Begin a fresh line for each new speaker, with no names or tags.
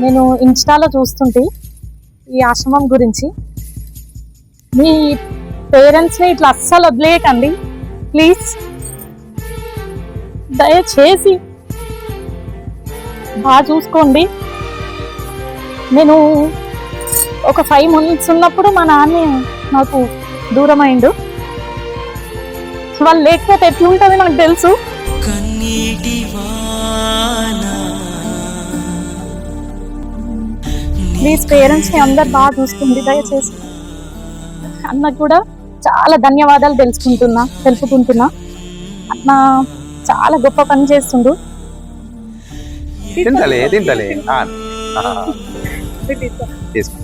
నేను ఇన్స్టాలో చూస్తుంటే ఈ ఆశ్రమం గురించి. మీ పేరెంట్స్ని ఇట్లా అస్సలు వదిలేయకండి. ప్లీజ్. దయచేసి బాగా చూసుకోండి. నేను ఒక ఫైవ్ మంత్స్ ఉన్నప్పుడు మా నాన్న నాకు దూరం అయిండు వాళ్ళు లేకపోతే ఎట్లుంటుంది నాకు తెలుసు?
కన్నీటి
ప్లీజ్ పేరెంట్స్ని అందరు బాగా చూసుకోండి దయచేసి. అన్నకు కూడా చాలా ధన్యవాదాలు తెలుసుకుంటున్నా తెలుపుకుంటున్నా. అన్న చాలా గొప్ప పని చేస్తుండు.
తింటలే తింటలే. తీసుకో.